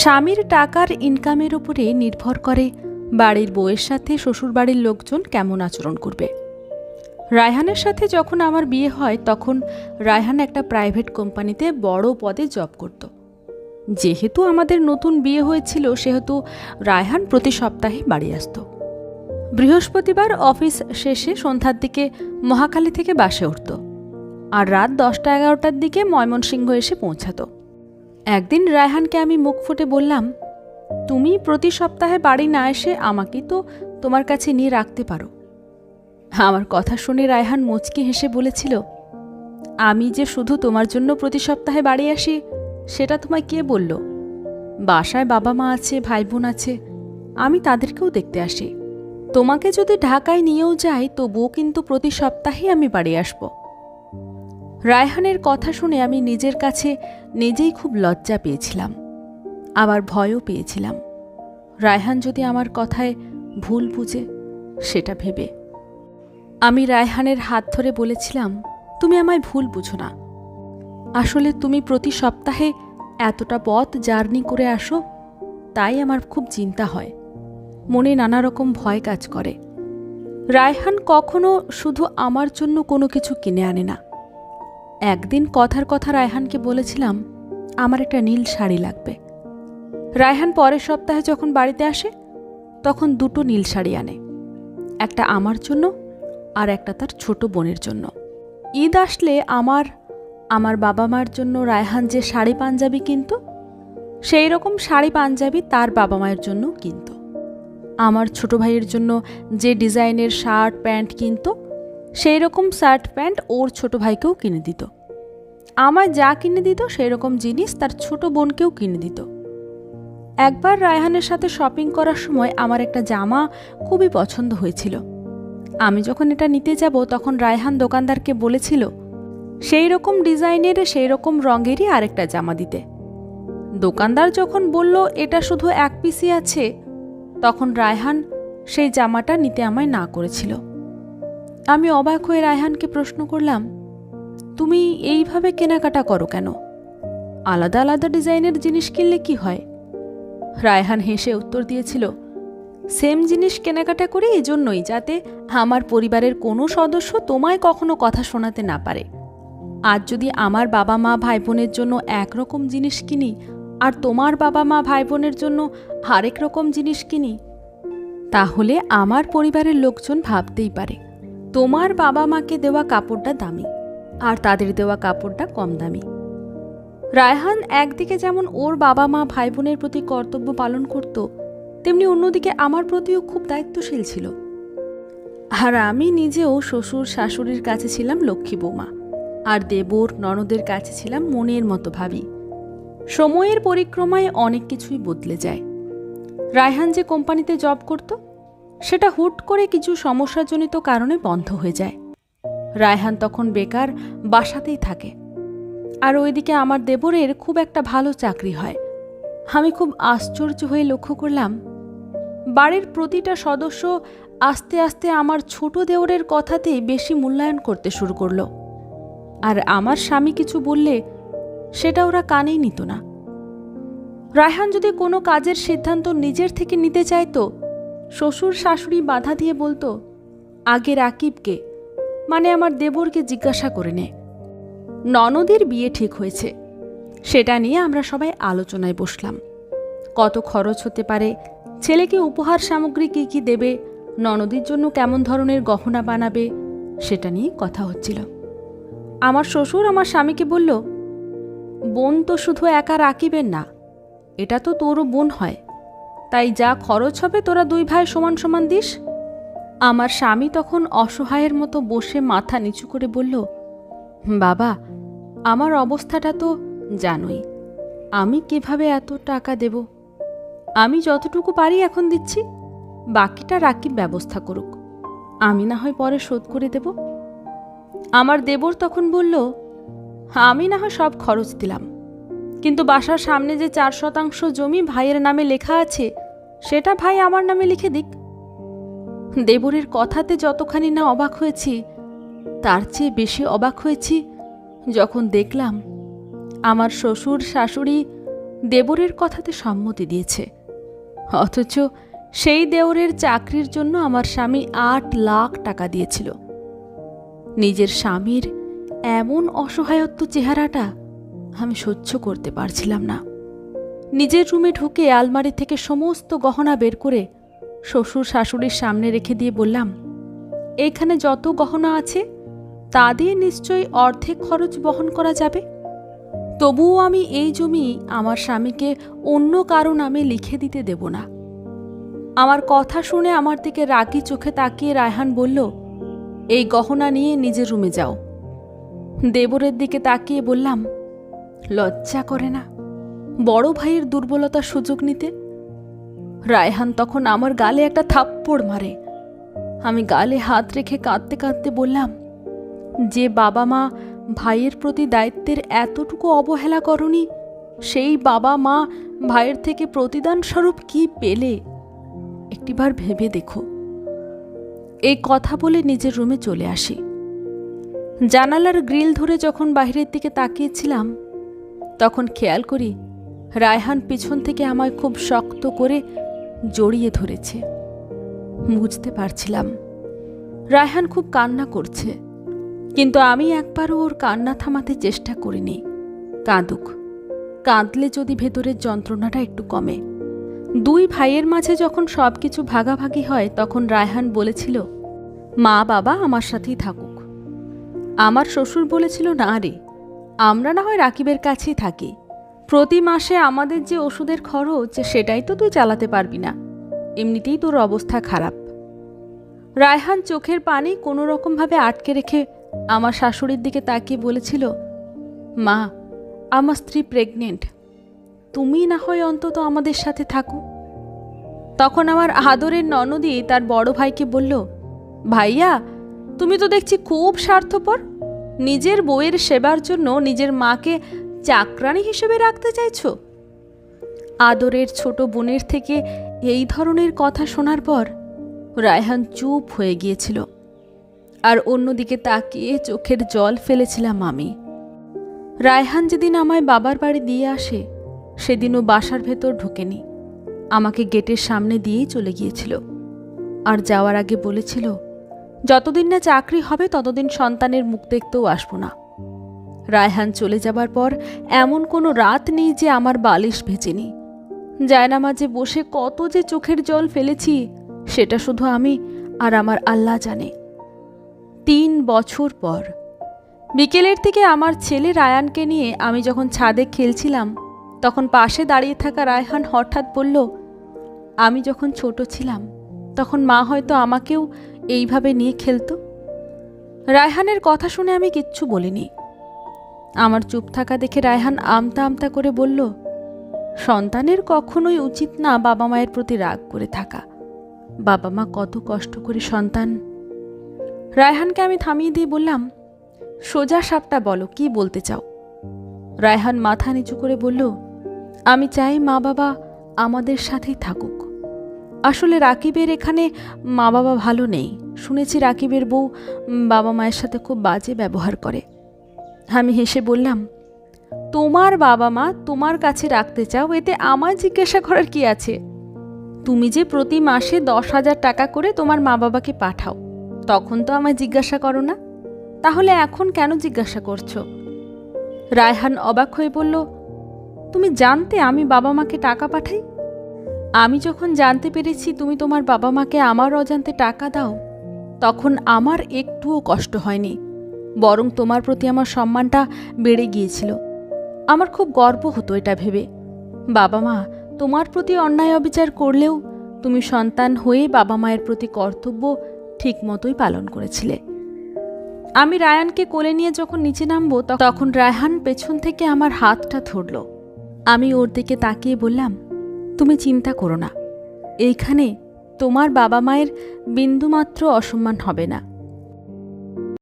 স্বামীর টাকার ইনকামের উপরে নির্ভর করে বাড়ির বউয়ের সাথে শ্বশুরবাড়ির লোকজন কেমন আচরণ করবে। রায়হানের সাথে যখন আমার বিয়ে হয়, তখন রায়হান একটা প্রাইভেট কোম্পানিতে বড় পদে জব করত। যেহেতু আমাদের নতুন বিয়ে হয়েছিল, সেহেতু রায়হান প্রতি সপ্তাহে বাড়ি আসতো। বৃহস্পতিবার অফিস শেষে সন্ধ্যার দিকে মহাখালী থেকে বাসে উঠত। আর রাত দশটা এগারোটার দিকে ময়মনসিংহ এসে পৌঁছাতো। একদিন রায়হানকে আমি মুখ ফুটে বললাম, তুমি প্রতি সপ্তাহে বাড়ি না এসে আমাকে তো তোমার কাছে নিয়ে রাখতে পারো। আমার কথা শুনে রায়হান মুচকি হেসে বলেছিল, আমি যে শুধু তোমার জন্য প্রতি সপ্তাহে বাড়ি আসি, সেটা তোমায় কে বলল? বাসায় বাবা মা আছে ভাই বোন আছে, আমি তাদেরকেও দেখতে আসি। তোমাকে যদি ঢাকায় নিয়েও যাই, তবুও কিন্তু প্রতি সপ্তাহে আমি বাড়ি আসব। রায়হানের কথা শুনে আমি নিজের কাছে নিজেই খুব লজ্জা পেয়েছিলাম। আবার ভয়ও পেয়েছিলাম। রায়হান যদি আমার কথায় ভুল বুঝে, সেটা ভেবে। আমি রায়হানের হাত ধরে বলেছিলাম, তুমি আমায় ভুল বুঝো না। আসলে তুমি প্রতি সপ্তাহে এতটা পথ জার্নি করে আসো, তাই আমার খুব চিন্তা হয়। মনে নানা রকম ভয় কাজ করে। রায়হান কখনো শুধু আমার জন্য কোনো কিছু কিনে আনে না। একদিন কথার কথা রায়হানকে বলেছিলাম, আমার একটা নীল শাড়ি লাগবে। রায়হান পরের সপ্তাহে যখন বাড়িতে আসে, তখন দুটো নীল শাড়ি আনে, একটা আমার জন্য আর একটা তার ছোট বোনের জন্য। ঈদ আসলে আমার আমার বাবা মার জন্য রায়হান যে শাড়ি পাঞ্জাবি কিনত, সেই রকম শাড়ি পাঞ্জাবি তার বাবা মায়ের জন্য কিনত। আমার ছোট ভাইয়ের জন্য যে ডিজাইনের শার্ট, প্যান্ট কিনত সেই রকম শার্ট প্যান্ট ওর ছোট ভাইকেও কিনে দিত। আমার যা কিনে দিত সেই রকম জিনিস তার ছোট বোনকেও কিনে দিত। একবার রায়হানের সাথে শপিং করার সময় আমার একটা জামা খুবই পছন্দ হয়েছিল। আমি যখন এটা নিতে যাব তখন রায়হান দোকানদারকে বলেছিল সেই রকম ডিজাইনের সেই রকম রঙেরই আরেকটা জামা দিতে। দোকানদার যখন বলল, এটা শুধু এক পিসই আছে, তখন রায়হান সেই জামাটা নিতে আমায় না করেছিল। আমি অবাক হয়ে রায়হানকে প্রশ্ন করলাম, তুমি এইভাবে কেনাকাটা করো কেন? আলাদা আলাদা ডিজাইনের জিনিস কিনলে কি হয়? রায়হান হেসে উত্তর দিয়েছিল, সেম জিনিস কেনাকাটা করি এই জন্যই যাতে আমার পরিবারের কোনো সদস্য তোমায় কখনো কথা শোনাতে না পারে। আজ যদি আমার বাবা মা ভাই বোনের জন্য একরকম জিনিস কিনি আর তোমার বাবা মা ভাই বোনের জন্য আরেক রকম জিনিস কিনি, তাহলে আমার পরিবারের লোকজন ভাবতেই পারে। তোমার বাবা মাকে দেওয়া কাপড়টা দামি, আর তাদের দেওয়া কাপড়টা কম দামি। রায়হান একদিকে যেমন ওর বাবা মা ভাই বোনের প্রতি কর্তব্য পালন করত, তেমনি অন্যদিকে আমার প্রতিও খুব দায়িত্বশীল ছিল। আর আমি নিজেও শ্বশুর শাশুড়ির কাছে ছিলাম লক্ষ্মী বৌমা, আর দেবর ননদের কাছে ছিলাম মনের মতো ভাবি। সময়ের পরিক্রমায় অনেক কিছুই বদলে যায়। রায়হান যে কোম্পানিতে জব করত সেটা হুট করে কিছু সমস্যাজনিত কারণে বন্ধ হয়ে যায়। রায়হান তখন বেকার, বাসাতেই থাকে। আর ওইদিকে আমার দেবরের খুব একটা ভালো চাকরি হয়। আমি খুব আশ্চর্য হয়ে লক্ষ্য করলাম, বাড়ির প্রতিটা সদস্য আস্তে আস্তে আমার ছোট দেওরের কথাতেই বেশি মূল্যায়ন করতে শুরু করল। আর আমার স্বামী কিছু বললে সেটা ওরা কানেই নিত না। রায়হান যদি কোনো কাজের সিদ্ধান্ত নিজের থেকে নিতে চাইতো শ্বশুর শাশুড়ি বাধা দিয়ে বলতো, আগের আকিবকে মানে আমার দেবরকে জিজ্ঞাসা করে নে। ননদের বিয়ে ঠিক হয়েছে। সেটা নিয়ে আমরা সবাই আলোচনায় বসলাম। কত খরচ হতে পারে, ছেলেকে উপহার সামগ্রী কী কী দেবে, ননদের জন্য কেমন ধরনের গহনা বানাবে, সেটা নিয়ে কথা হচ্ছিল। আমার শ্বশুর আমার স্বামীকে বলল, বোন তো শুধু একা রাখিবেন না, এটা তো তোরও বোন হয়। তাই যা খরচ হবে তোরা দুই ভাই সমান সমান দিস। আমার স্বামী তখন অসহায়ের মতো বসে মাথা নিচু করে বলল, বাবা, আমার অবস্থাটা তো জানোই। আমি কীভাবে এত টাকা দেব? আমি যতটুকু পারি এখন দিচ্ছি। বাকিটা রাকিব ব্যবস্থা করুক। আমি না হয় পরে শোধ করে দেব। আমার দেবর তখন বলল, আমি না হয় সব খরচ দিলাম। কিন্তু বাসার সামনে যে চার শতাংশ জমি ভাইয়ের নামে লেখা আছে, সেটা ভাই আমার নামে লিখে দিক। দেবরের কথাতে যতখানি না অবাক হয়েছি, তার চেয়ে বেশি অবাক হয়েছি যখন দেখলাম আমার শ্বশুর, শাশুড়ি দেবরের কথাতে সম্মতি দিয়েছে। অথচ সেই দেওরের চাকরির জন্য আমার স্বামী আট লাখ টাকা দিয়েছিল। নিজের স্বামীর এমন অসহায়ত্ব চেহারাটা আমি সহ্য করতে পারছিলাম না। নিজের রুমে ঢুকে আলমারি থেকে সমস্ত গহনা বের করে শ্বশুর শাশুড়ির সামনে রেখে দিয়ে বললাম এখানে যত গহনা আছে, তা দিয়ে নিশ্চয়ই অর্ধেক খরচ বহন করা যাবে। তবুও আমি এই জমি আমার স্বামীকে অন্য কারও নামে লিখে দিতে দেব না। আমার কথা শুনে আমার দিকে রাগি চোখে তাকিয়ে রায়হান বলল, এই গহনা নিয়ে নিজের রুমে যাও। দেবরের দিকে তাকিয়ে বললাম লজ্জা করে না। বড় ভাইয়ের দুর্বলতার সুযোগ নিতে। রায়হান তখন আমার গালে একটা থাপ্পড় মারে। আমি গালে হাত রেখে কাঁদতে কাঁদতে বললাম, যে বাবা মা ভাইয়ের প্রতি দায়িত্বের এতটুকু অবহেলা করনি, সেই বাবা মা ভাইয়ের থেকে প্রতিদান স্বরূপ কি পেলে? একটিবার ভেবে দেখো। এই কথা বলে নিজের রুমে চলে আসি। জানালার গ্রিল ধরে যখন বাইরের দিকে তাকিয়েছিলাম তখন খেয়াল করি রায়হান পিছন থেকে আমায় খুব শক্ত করে জড়িয়ে ধরেছে। বুঝতে পারছিলাম। রায়হান খুব কান্না করছে, কিন্তু আমি একবারও ওর কান্না থামাতে চেষ্টা করিনি। কাঁদুক। কাঁদলে যদি ভেতরের যন্ত্রণাটা একটু কমে। দুই ভাইয়ের মাঝে যখন সব কিছু ভাগাভাগি হয়, তখন রায়হান বলেছিল, মা বাবা আমার সাথেই থাকুক। আমার শ্বশুর বলেছিল, না রে আমরা না হয় রাকিবের কাছেই থাকি। প্রতি মাসে আমাদের যে ওষুধের খরচ, সেটাই তো তুই চালাতে পারবি না। এমনিতেই তোর অবস্থা খারাপ। রায়হান চোখের পানি কোনো রকমভাবে আটকে রেখে আমার শাশুড়ির দিকে তাকিয়ে বলেছিল, মা, আমার স্ত্রী প্রেগনেন্ট তুমি না হয় অন্তত আমাদের সাথে থাকো। তখন আমার আদরের ননদি তার বড় ভাইকে বলল, ভাইয়া, তুমি তো দেখছি খুব স্বার্থপর। নিজের বউয়ের সেবার জন্য নিজের মাকে চাকরানি হিসেবে রাখতে চাইছো? আদরের ছোট বোনের থেকে এই ধরনের কথা শোনার পর রায়হান চুপ হয়ে গিয়েছিল। আর অন্যদিকে তাকিয়ে চোখের জল ফেলেছিলাম আমি। রায়হান যেদিন আমায় বাবার বাড়ি দিয়ে আসে, সেদিনও বাসার ভেতর ঢোকেনি। আমাকে গেটের সামনে দিয়েই চলে গিয়েছিল। আর যাওয়ার আগে বলেছিল যতদিন না চাকরি হবে, ততদিন সন্তানের মুখ দেখতেও আসব না। রায়হান চলে যাবার পর এমন কোনো রাত নেই যে আমার বালিশ ভেজেনি। জায়নামাজে বসে কত যে চোখের জল ফেলেছি, সেটা শুধু আমি আর আমার আল্লাহ জানে। তিন বছর পর। বিকেলের থেকে আমার ছেলে রায়ানকে নিয়ে আমি যখন ছাদে খেলছিলাম, তখন পাশে দাঁড়িয়ে থাকা রায়হান হঠাৎ বলল, আমি যখন ছোট ছিলাম, তখন মা হয়তো আমাকেও এইভাবে নিয়ে খেলতো? রায়হানের কথা শুনে আমি কিচ্ছু বলিনি। আমার চুপ থাকা দেখে রায়হান আমতা আমতা করে বলল, সন্তানের কখনোই উচিত না বাবা মায়ের প্রতি রাগ করে থাকা। বাবা মা কত কষ্ট করে সন্তান। রায়হানকে আমি থামিয়ে দিয়ে বললাম, সোজা সাপটা বলো, কি বলতে চাও? রায়হান মাথা নিচু করে বলল, আমি চাই মা বাবা আমাদের সাথেই থাকুক। আসলে রাকিবের এখানে মা বাবা ভালো নেই। শুনেছি রাকিবের বউ বাবা মায়ের সাথে খুব বাজে ব্যবহার করে। আমি হেসে বললাম, তোমার বাবা মা তোমার কাছে রাখতে চাও, এতে আমার জিজ্ঞাসা করার কি আছে? তুমি যে প্রতি মাসে দশ হাজার টাকা করে তোমার মা বাবাকে পাঠাও, তখন তো আমায় জিজ্ঞাসা করো না। তাহলে এখন কেন জিজ্ঞাসা করছ? রায়হান অবাক হয়ে বলল, তুমি জানতে আমি বাবা মাকে টাকা পাঠাই? আমি যখন জানতে পেরেছি তুমি তোমার বাবা মাকে আমার অজান্তে টাকা দাও, তখন আমার একটুও কষ্ট হয়নি, বরং তোমার প্রতি আমার সম্মানটা বেড়ে গিয়েছিল। আমার খুব গর্ব হতো এটা ভেবে। বাবা মা, তোমার প্রতি অন্যায় অবিচার করলেও তুমি সন্তান হয়ে বাবা মায়ের প্রতি কর্তব্য ঠিক মতোই পালন করেছিলে। আমি রায়ানকে কোলে নিয়ে যখন নিচে নামবো, তখন রায়হান পেছন থেকে আমার হাতটা ধরল। আমি ওর দিকে তাকিয়ে বললাম তুমি চিন্তা করো না। এইখানে তোমার বাবা মায়ের বিন্দুমাত্র অসম্মান হবে না।